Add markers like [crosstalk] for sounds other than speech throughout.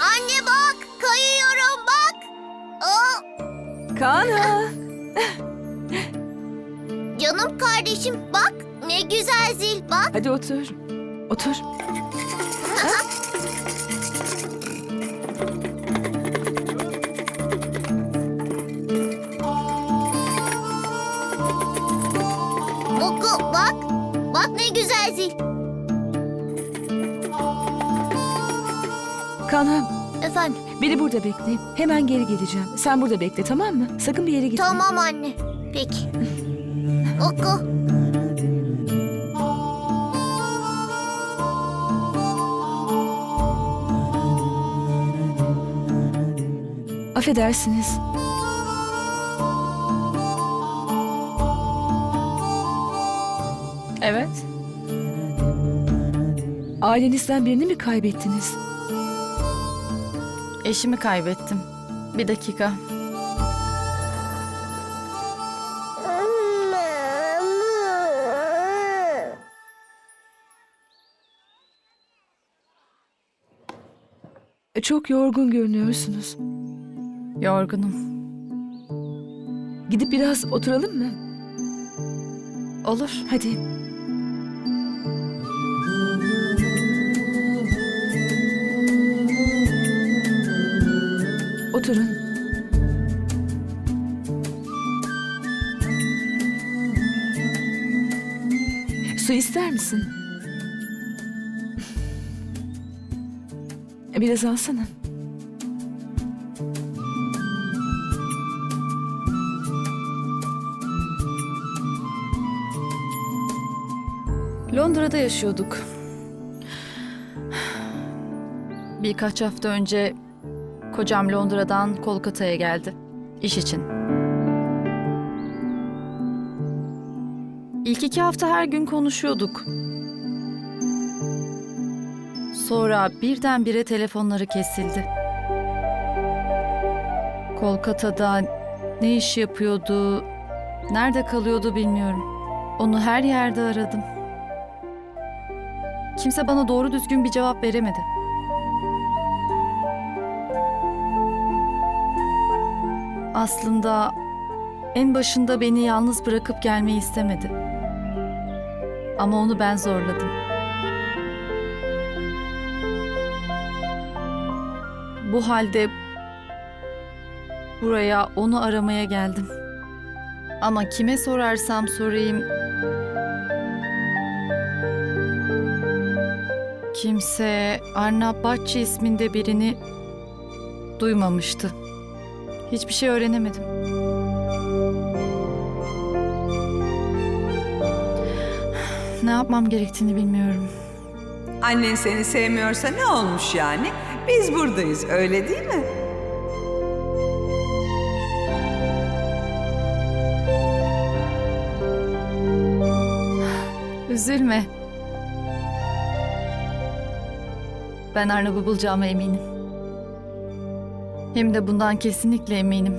Anne bak, kayıyorum bak. Aa, Kana. canım kardeşim bak, ne güzel zil bak. Hadi otur. Otur. Oku bak, bak ne güzel zil. Kana Efendim, beni burada bekle. Hemen geri geleceğim. Sen burada bekle tamam mı? Sakın bir yere gitme. tamam anne. Peki. [laughs] Oku. Affedersiniz. Evet. Ailenizden birini mi kaybettiniz? Eşimi kaybettim. Bir dakika. E, Çok yorgun görünüyorsunuz. Yorgunum. Gidip biraz oturalım mı? Olur. Hadi. Oturun. Su ister misin? Biraz alsana. Londra'da yaşıyorduk. Birkaç hafta önce kocam Londra'dan Kolkata'ya geldi. İş için. İlk iki hafta her gün konuşuyorduk. Sonra birdenbire telefonları kesildi. Kolkata'da ne iş yapıyordu, nerede kalıyordu bilmiyorum. Onu her yerde aradım. Kimse bana doğru düzgün bir cevap veremedi. Aslında en başında beni yalnız bırakıp gelmeyi istemedi. Ama onu ben zorladım. Bu halde buraya onu aramaya geldim. Ama kime sorarsam sorayım Kimse Arnab Bahçe isminde birini duymamıştı. Hiçbir şey öğrenemedim. Ne yapmam gerektiğini bilmiyorum. Annen seni sevmiyorsa ne olmuş yani? Biz buradayız öyle değil mi? Üzülme. Ben Arnav'ı bulacağıma eminim. Hem de bundan kesinlikle eminim.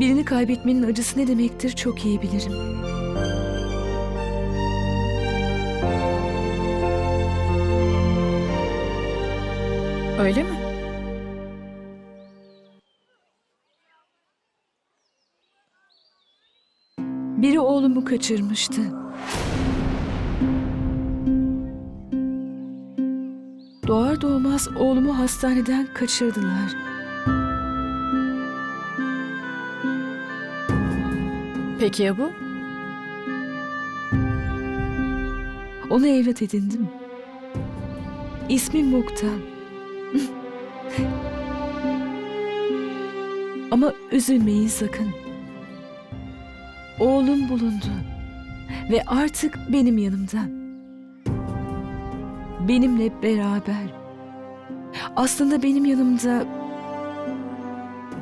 Birini kaybetmenin acısı ne demektir çok iyi bilirim. Öyle mi? Biri oğlumu kaçırmıştı. Doğar doğmaz oğlumu hastaneden kaçırdılar. Peki ya bu? Onu evlat edindim. İsmi Mukta. [laughs] Ama üzülmeyin sakın. Oğlum bulundu. Ve artık benim yanımda. Benimle beraber. Aslında benim yanımda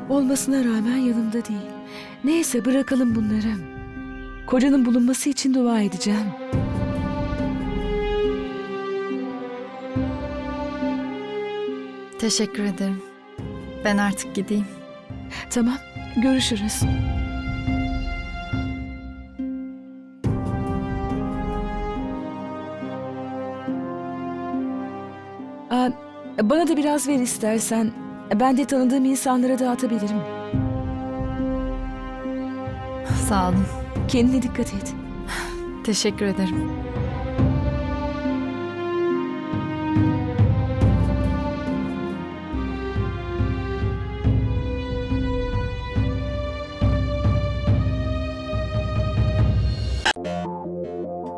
olmasına rağmen yanımda değil. Neyse bırakalım bunları. Kocanın bulunması için dua edeceğim. Teşekkür ederim. Ben artık gideyim. Tamam, görüşürüz. Bana da biraz ver istersen. Ben de tanıdığım insanlara dağıtabilirim. Sağ olun. Kendine dikkat et. Teşekkür ederim.